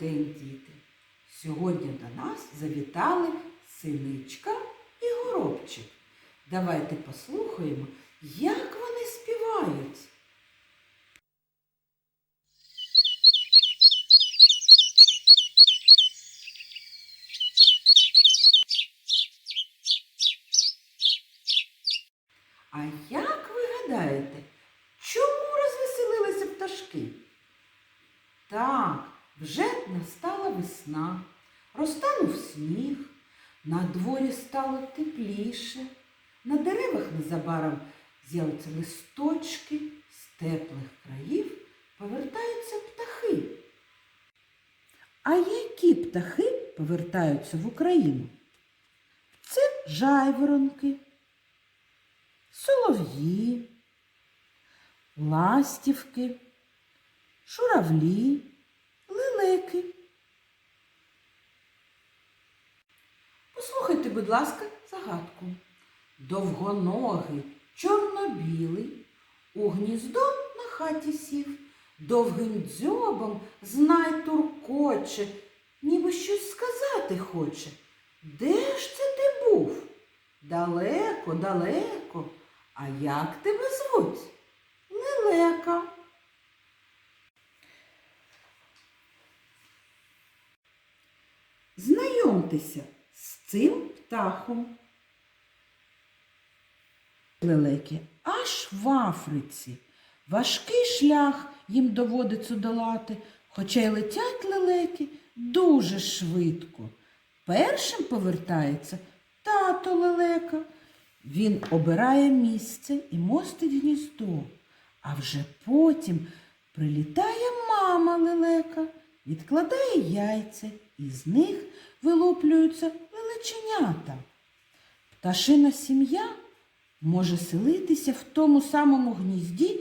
день, діти! Сьогодні до нас завітали синичка і горобчик. Давайте послухаємо, як вони співають. А як ви гадаєте, чому розвеселилися пташки? Вже настала весна, розтанув сніг, на дворі стало тепліше, на деревах незабаром з'являться листочки, з теплих країв повертаються птахи. А які птахи повертаються в Україну? Це жайворонки, солов'ї, ластівки, журавлі, лелеки. Послухайте, будь ласка, загадку. Довгоногий, чорно-білий, у гніздо на хаті сів, довгим дзьобом знай туркоче, ніби щось сказати хоче. Де ж це ти був? Далеко, далеко. А як тебе звуть? Лелека. Знайомтеся з цим птахом. Лелеки аж в Африці. Важкий шлях їм доводиться долати, хоча й летять лелеки дуже швидко. Першим повертається тато лелека. Він обирає місце і мостить гніздо, а вже потім прилітає мама лелека, відкладає яйця, і з них вилуплюються лелеченята. Пташина сім'я може селитися в тому самому гнізді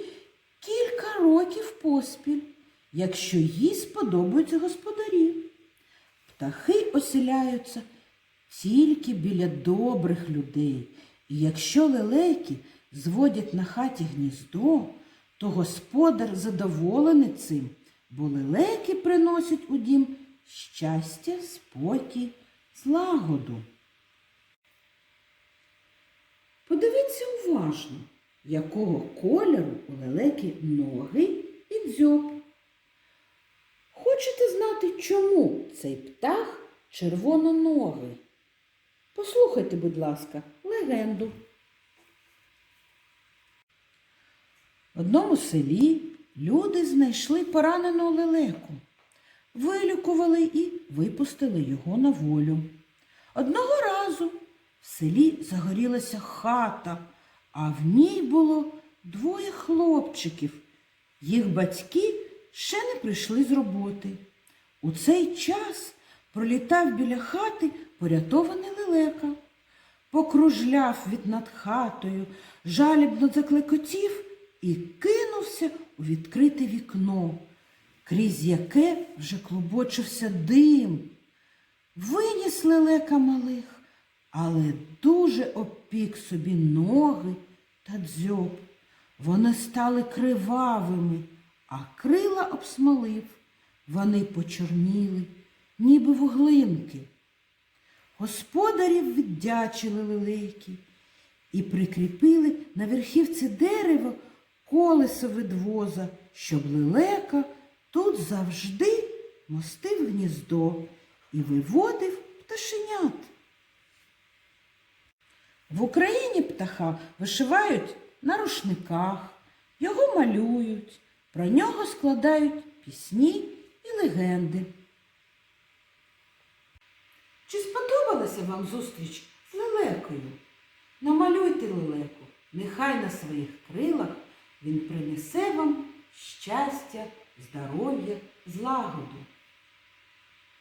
кілька років поспіль, якщо їй сподобаються господарі. Птахи оселяються тільки біля добрих людей. І якщо лелеки зводять на хаті гніздо, то господар задоволений цим, бо лелеки приносять у дім щастя, спокій, злагоду. Подивіться уважно, якого кольору у лелеки ноги і дзьоб. Хочете знати, чому цей птах червононогий? Послухайте, будь ласка, легенду. В одному селі люди знайшли поранену лелеку, вилікували і випустили його на волю. Одного разу в селі загорілася хата, а в ній було двоє хлопчиків. Їх батьки ще не прийшли з роботи. У цей час пролітав біля хати порятований лелека, покружляв від над хатою, жалібно заклекотів і кинувся у відкрите вікно, крізь яке вже клубочився дим. Виніс лелека малих, але дуже обпік собі ноги та дзьоб. Вони стали кривавими, а крила обсмолив. Вони почорніли, ніби вуглинки. Господарів віддячили лелейки і прикріпили на верхівці дерева колесо відвоза, щоб лелека тут завжди мостив гніздо і виводив пташенят. В Україні птаха вишивають на рушниках, його малюють, про нього складають пісні і легенди. Чи сподобалася вам зустріч з лелекою? Намалюйте лелеку, нехай на своїх крилах він принесе вам щастя, здоров'я, злагоду.